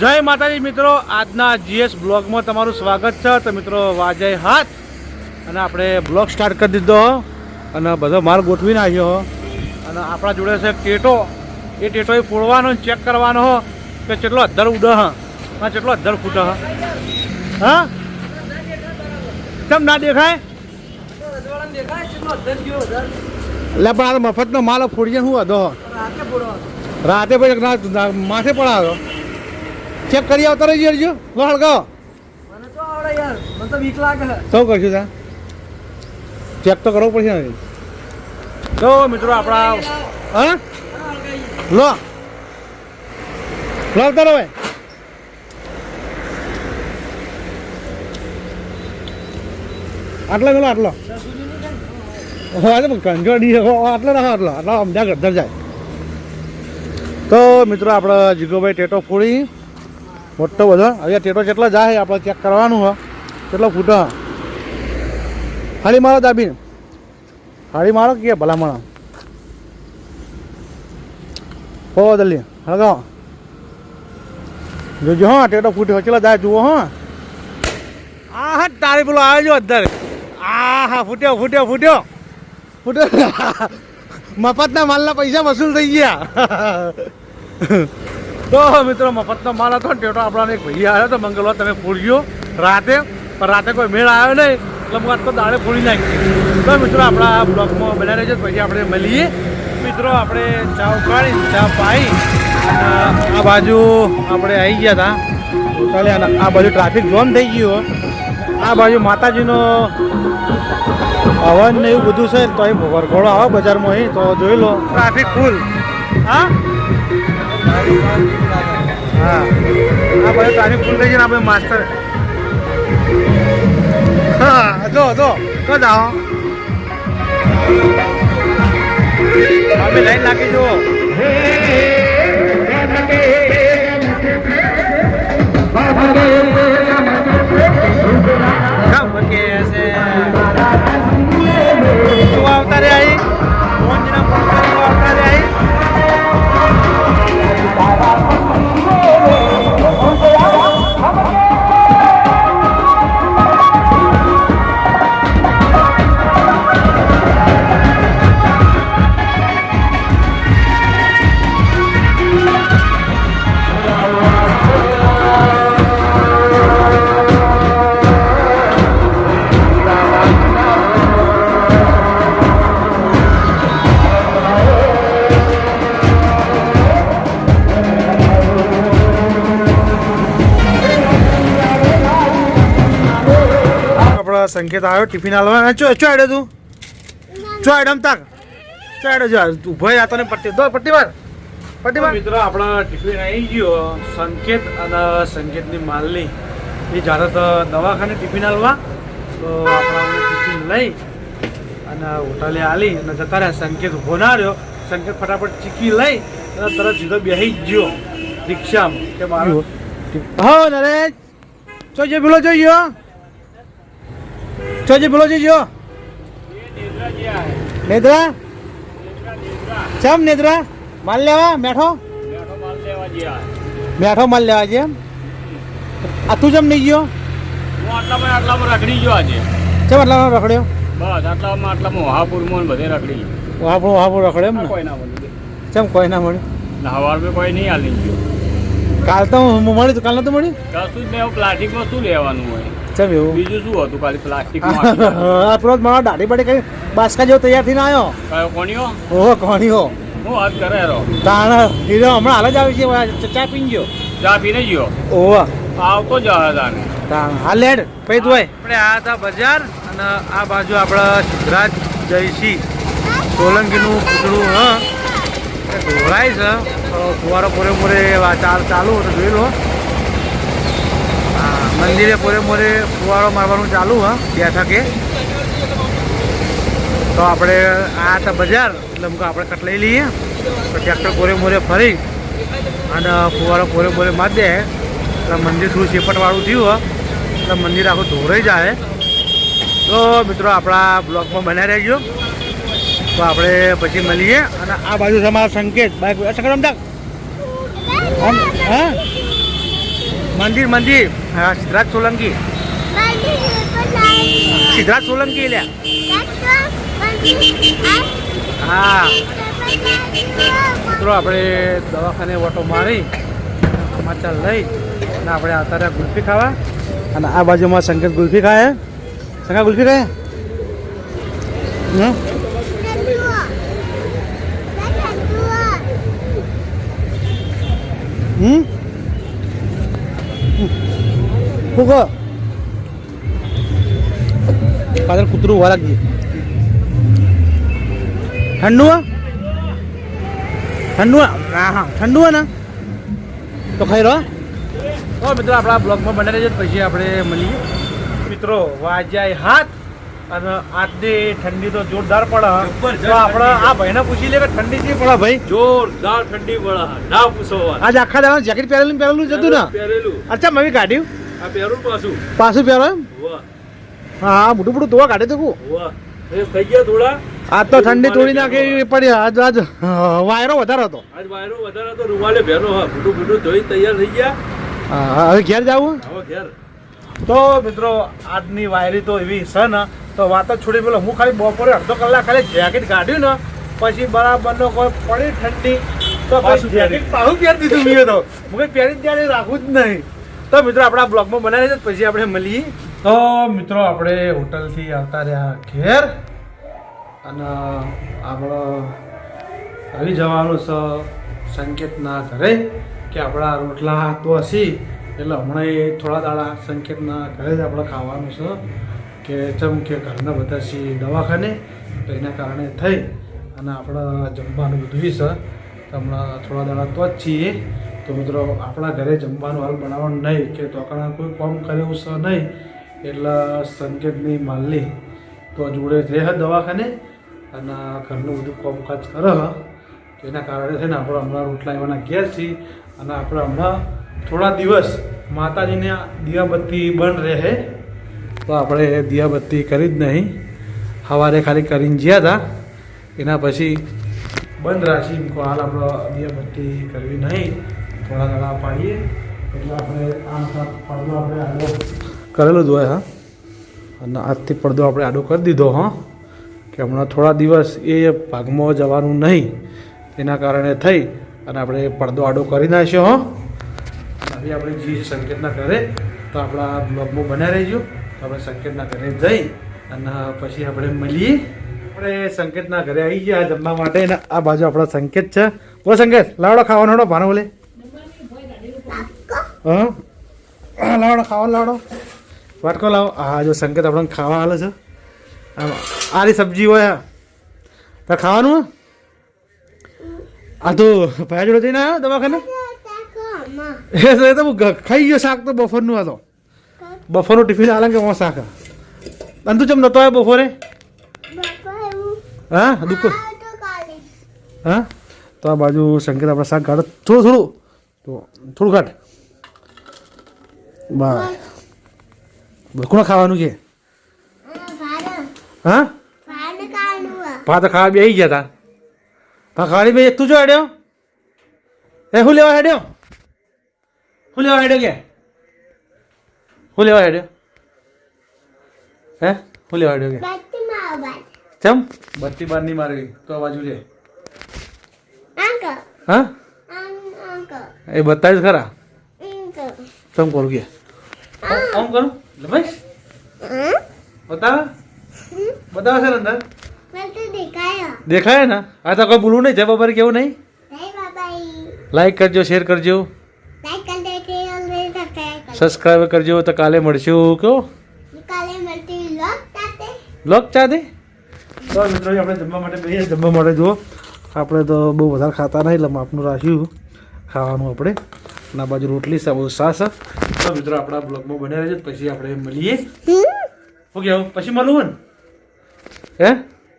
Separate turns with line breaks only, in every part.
જય માતાજી મિત્રો આજના જીએસ બ્લોગમાં તમારું સ્વાગત છે. તો મિત્રો વાજય હાથ. અને આપણે બ્લોગ સ્ટાર્ટ કરી દીધો. અને બધો માલ ગોઠવી નાખ્યો. અને આપણા જોડે છે ટેટો. એ ટેટો એ ફોડવાનો ચેક કરવાનો કે કેટલો અધર ઉડ હ. કેટલો અધર ફૂટ હ. હા? કેમ ના દેખાય? એટલે પણ આ મફતનો માલ ફોડીએ શું હતો રાતે ના- માથે પડાવ્યો ચેક કરી આવતા રહી જજો લો લાગે. સૌ કરશું ત્યાં ચેક તો કરવો પડશે ને તો મિત્રો આપણા હા? લો. લો આવતા રહો આટલો પેલો આટલો. હા તો કંજોડી આટલો રાખો આટલો. આટલો અમદા ગઢર જાય. તો મિત્રો આપણે જીગોભાઈ ટેટો ફોડી મોટો બધો. હવે ટેટો કેટલો જાય, આપણે ચેક કરવાનું હો કેટલો ફૂટો. હાડી મારો દાબીને. હાડી મારો કે ભલામણ. માણો હો દલી હળગાવ. જોજો હા, ટેટો ફૂટ્યો કેટલા જાય, જુઓ હા. આ હા તારી પેલો આવે જો અત્યારે આ હા ફૂટ્યો ફૂટ્યો ફૂટ્યો. ફૂટ્યો. મફતના માલના પૈસા વસૂલ થઈ ગયા. તો મિત્રો, મફતનો માલ હતો ને, ટેટો આપણાને એક ભાઈ આવ્યો તો મંગળવાર તમે ફોડ્યો રાતે, પણ રાતે કોઈ મેળ આવ્યો નહીં, એટલે હું આજ તો દાડે ફોડી નાખી. તો મિત્રો, આપણા આ બ્લોગમાં બનાવી રહેજો, પછી આપણે મળીએ. મિત્રો, આપણે ચા ઉકાળી ચા પાઈ આ બાજુ આપણે આવી ગયા હતા. ચાલે આ બાજુ ટ્રાફિક જોમ થઈ ગયું આ બાજુ માતાજીનો હવન ને એવું બધું છે, તો અહીં વરઘોડો આવે બજારમાં અહીં, તો જોઈ લો. ટ્રાફિક ફૂલ હા? હા આ બધું ફૂલ થઈ છે આપણે માસ્ટર હા જો જો જાઓ અમે લાઈન લાગી જુઓ કામ આપણા સંકેત આવ્યો. ટિફિન હાલવા. ચો ચો આડે તું? ચો આડમ તાક. ચો આડ્યો જો ઊભો આતો ને પટ્ટી દો પટ્ટી વાર પટ્ટી વાર મિત્રો આપણા ટિફિન આવી ગયો. સંકેત અને સંકેતની માલની. એ જ્યારે તો દવાખાને ટિફિન હાલવા તો આપણા ટિફિન લઈ અને હોટલે આલી અને જતા રહ્યા. સંકેત ઊભો ના રહ્યો. સંકેત ફટાફટ ચીકી લઈ અને તરત સીધો બેસી જ ગયો રિક્ષામાં. કે મારો હા નરેશ. જે પેલો જોઈએ ચોજી બોલો જોજો નેદ્રા? ચમ નેદ્રા? માલ લેવા? મેઠો? મેઠો માલ લેવા છે એમ? આ તું ચમ નહીં ગયો?
હું આટલામાં આટલામાં રખડી ગયો આજે.
ચમ આટલામાં રખડ્યો?
બસ આટલામાં આટલામાં વહાપુરમાં બધે રખડી ગયો.
વાપરો વાપરો રખડ્યો એમ
કોઈ ના મળ્યું
ચમ કોઈ ના મળ્યું
ને હવારમાં કોઈ નહીં હાલી ગયો.
કાલ તો હું મળ્યું કાલ નતું મળ્યું?
કશું જ નહીં પ્લાસ્ટિકમાં શું લેવાનું હોય?
ચમ એવું?
બીજું શું હતું? ખાલી પ્લાસ્ટિક
આ પેલો મારા દાઢી બાડી કઈ બાસ્કા જેવો તૈયાર થઈને આવ્યો
કયો કોણીઓ
ઓહો કોણીઓ
હું વાત કરે રો.
તાણ હીરો હમણાં હાલ જ આવી છે ચા પીને ગયો.
ચા પીને ગયો?
ઓહો.
આવતો જ તાને
તાણ. હા લેડ પૈ તું આપણે આ હતા બજાર અને આ બાજુ આપણા સિદ્ધરાજ જયસિંહ સોલંકીનું પૂતળું હા? એ ઢોળાય છે ફુવારો પૂરેપૂરે પૂરે ચાલ ચાલુ તો જોઈ લો. મંદિરે પૂરે મોરે ફુવારો મારવાનું ચાલુ હા બેઠકે. તો આપણે આ હતા બજાર એટલે મૂકો આપણે કટ લઈ લઈએ. તો ટ્રેક્ટર પૂરે મોરે ફરી અને ફુવારો પૂરે મોરે મારી દે. એટલે મંદિર થોડું શેપટવાળું થયું એટલે મંદિર આખું ધોરાઈ જાય. તો મિત્રો આપણા બ્લોગમાં બન્યા રહેજો. તો આપણે પછી મળીએ. અને આ બાજુ છે અમારા સંકેત. બાઈક અચ્છા કરમ હા? મંદિર મંદિર હા સિદ્ધરાજ સોલંકી સિદ્ધરાજ સોલંકી લ્યા હા મિત્રો આપણે દવાખાને ઓટો મારી સમાચાર લઈ અને આપણે આવતા રહ્યા ગુલ્ફી ખાવા અને આ બાજુમાં સંકેત ગુલ્ફી ખાય સંકા ગુલ્ફી ખાય હમ હમ શું કહો પાછળ કૂતરું ઊભા રાખજે ઠંડુ હા ઠંડુ હા હા ઠંડુ ને તો ખાઈ રહો તો મિત્રો આપણા બ્લોગમાં બને રહેજો પછી આપણે મળીએ મિત્રો વાજ્યા હાથ અને આજની ઠંડી તો જોરદાર પડે તો આપણે આ ભાઈને પૂછી લે કે ઠંડી છે પડે ભાઈ
જોરદાર ઠંડી પડે ના પૂછો.
આજ આખા દાડા જેકેટ પહેરેલું પહેરેલું જ હતું ને
પહેરેલું
અચ્છા મેં કાઢ્યું
પાછું?
પાછું પહેરો એમ? હા હા મોટું મોટું ધોવા કાઢે તો.
થઈ ગયા થોડા?
આજ તો ઠંડી તોડી નાખી પડી. આજ આજ વાયરો વધારે હતો.
આજ વાયરો વધારે હતો રૂમાલે ભેનો હા મોટું મોટું ધોઈ તૈયાર થઈ ગયા.
હા, હવે ઘેર જાવું?
હવે ઘેર.
તો મિત્રો આજની વાયરી તો એવી છે ને તો વાત જ છોડી પેલો હું ખાલી બપોરે અડધો કલાક ખાલી જેકેટ કાઢ્યું ને પછી બરાબરનો કોઈ પડી ઠંડી તો
પાછું
પછી જેકેટ પાછું પહેરી દીધું મેં તો. હું કઈ પહેરી ત્યારે રાખવું જ નહીં. તો મિત્રો, આપણા બ્લોગમાં બનાવી છે પછી આપણે મળીએ. તો મિત્રો, આપણે હોટલથી આવતા રહ્યા ઘેર. અને, આપણો આવી જવાનું છે સંકેતના ઘરે, કે આપણા રોટલા તો હશી. એટલે હમણાં એ થોડા દાડા સંકેતના ઘરે જ આપણે ખાવાનું છે કે જેમ કે ઘરના બધા છીએ દવાખાને, તો એના કારણે થઈ. અને આપણે જમવાનું બધું છે તો હમણાં થોડા દાડા તો જ છીએ. તો મિત્રો આપણા ઘરે જમવાનું હાલ બનાવવાનું નહીં કે તો કારણ કોઈ કોમ કર્યું છે નહીં એટલે સંકેતની માલની. તો જોડે રહે દવાખાને અને ઘરનું બધું કોમકાજ કરે એના કારણે છે ને આપણે હમણાં રોટલા એવાના ઘેર છીએ અને આપણે હમણાં થોડા દિવસ માતાજીને દિયાબત્તી બંધ રહે તો આપણે દિયાબત્તી કરી જ નહીં. સવારે ખાલી કરીને ગયા હતા. એના પછી બંધ રાખી હાલ આપણે દિયાબત્તી કરવી નહીં. થોડા ઘણા પાડીએ. એટલે આપણે આમ પડદો આપણે આડો. કરેલો જ હોય, હા? અને આજથી પડદો આપણે આડો કરી દીધો, હા? કે હમણાં થોડા દિવસ એ ભાગમાં જવાનું નહીં. તેના કારણે થઈ અને આપણે પડદો આડો કરી નાખ્યો, હો? હવે આપણે જી સંકેતના ઘરે, તો આપણા બ્લોગમાં બનાવી રહીજો. તો આપણે સંકેતના ઘરે જઈ અને પછી આપણે મળીએ. આપણે સંકેતના ઘરે આવી ગયા જમવા માટે અને આ બાજુ આપણા સંકેત છે. બોલ સંકેત, લાવડો ખાવાનો ભાનો બોલે. હા? લાવડો ખાવા લાવડો. વાટકો લાવો. હા જો સંકેત આપણને ખાવા હાલે છે. આરી સબ્જી હોય તો ખાવાનું? આ તો ભાઈ જોડે જઈને આવ્યો દવાખાને? એ તો ખાઈ ગયો શાક તો બફોરનું આ તો. બફરનું ટિફિન હાલે કે હું શાક. અને તું ચમ નતો આવ્યો બપોરે હા, દુઃખ. હા? તો આ બાજુ સંકેત આપણે શાક કાઢો. થોડું થોડું. તો થોડું કાઢ. બસ કોણ ખાવાનું છે હા? ભાત ખાવા બેસી ગયા તા. ભાત ખાવાની બે તું જો હેડ્યો. એ હું લેવા હેડ્યો? હું લેવા હેડ્યો કે? હું લેવા હેડ્યો? હે? હું લેવા હેડ્યો કે? ચમ? બત્તી બાર નહીં મારવી. તો આ બાજુ છે હા? એ બતાવીશ ખરા? તમ કોલ કે? આમ કરું? લે ભાઈ. બતાવે? બતાવે છે અંદર? દેખાય. ને? આ તો કોઈ બોલવું નહીં જય બાબા કેવું નહીં? લાઈક કરજો શેર કરજો. સબસ્ક્રાઈબ કરજો. તો કાલે મળશું કહો બ્લોગ ચા દે તો મિત્રો આપણે જમવા માટે બેસીએ જમવા માટે જુઓ આપણે તો બહુ વધારે ખાતા નહીં એટલે માપનું રાખ્યું ખાવાનું આપણે. અને આ બાજુ રોટલી છે બહુ સાસ તો મિત્રો આપણા બ્લોગમાં બન્યા રહેજો પછી આપણે મળીએ. ઓકે પછી મળવું ને? હે?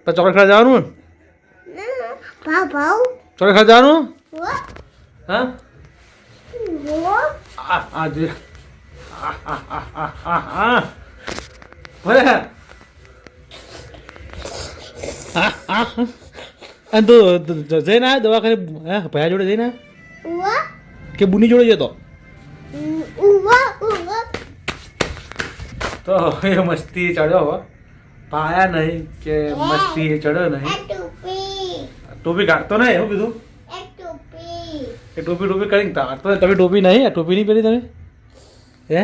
તો ચોકલેટ ખાવા જવાનું ને? ચોકલેટ ખાવા જવાનું? હા? આ આ જે આ આ આ આ આ આ. ભલે. હા આ. અને તું જઈને આવ્યો દવાખાને હે ભયા જોડે જઈને આવ્યો? કે બુની જોડે જતો
ઉવા
તો એ મસ્તી ચડ્યો હવે પાયા નહીં કે મસ્તી એ ચડ્યો નહીં ટોપી કાઢતો નહીં એવું કીધું એ ટોપી ટોપી કરીને કાઢતો નહીં. તમે ટોપી નહીં આ ટોપી નહીં પહેરી તમે હે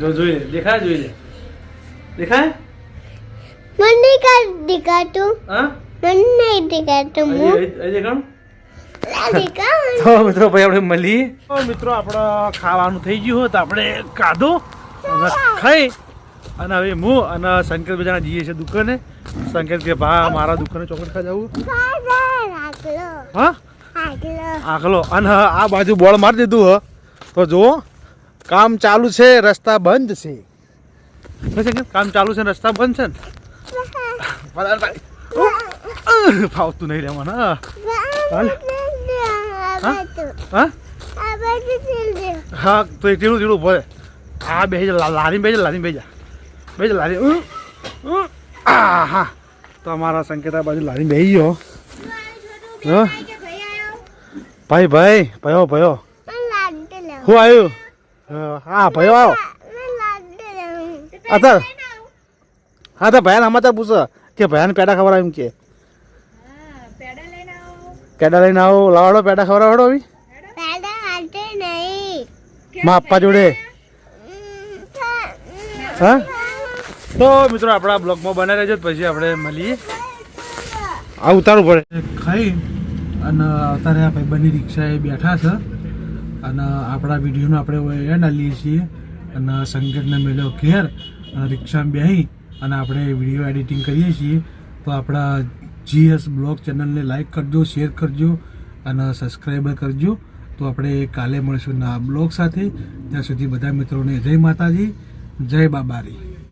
જો જોઈ લે દેખાય જોઈ લે દેખાય
મને કા દેખાતું
હા
મને નહીં દેખાતું
અહીં-
હું
અહીં- અહીં દેખાણું
દેખાતું
તો મિત્રો ભાઈ આપણે મળીએ મિત્રો આપણે ખાવાનું થઈ ગયું હોય તો આપણે કાઢો અને ખાઈ. અને હવે હું અને સંકેત બજાના જઈએ છીએ દુકાને. સંકેત કે ભા મારા દુકાને ચોકલેટ ખા જવું હા? આખલો અને આ બાજુ બોળ મારી દીધું હ. તો જુઓ કામ ચાલુ છે રસ્તા બંધ છે. કામ ચાલુ છે રસ્તા બંધ છે ને. ફાવતું નહીં રહેવાનું હાલ. હા? હા હા તો ટીડું ટીડું ભરે આ બે જા લારી બે જા લારી બે જા. બે લારી. આ હા. તો અમારા સંકેત બાજુ લારી બેસી ગયો. હા? ભાઈ ભાઈ ભયો ભયો. હું આવ્યું? હા, હા ભયો આવો. અત્યારે હા તો ભયાન સમાચાર પૂછો કે ભયાન પેડા ખબર એમ કે. પેડા લઈને આવો લાવાડો પેડા ખવડાવડો આવી. મા આપવા જોડે. હા? તો મિત્રો આપણા બ્લોગમાં બને રહેજો પછી આપણે મળીએ. આ ઉતારવું પડે. ખાઈ અને અત્યારે આ ભાઈબંધની રિક્ષાએ બેઠા છે. અને આપણા વિડીયોનો આપણે એન્ડ આલીએ છીએ. અને સંકેતને મેળ્યો ઘેર અને રિક્ષામાં બેસી અને આપણે વીડિયો એડિટિંગ કરીએ છીએ. તો આપણા જીએસ બ્લોગ ચેનલને લાઇક કરજો, શેર કરજો અને સબસ્ક્રાઈબર કરજો. તો આપણે કાલે મળીશું ના બ્લોગ સાથે. ત્યાં સુધી બધા મિત્રોને જય માતાજી, જય બાબારી.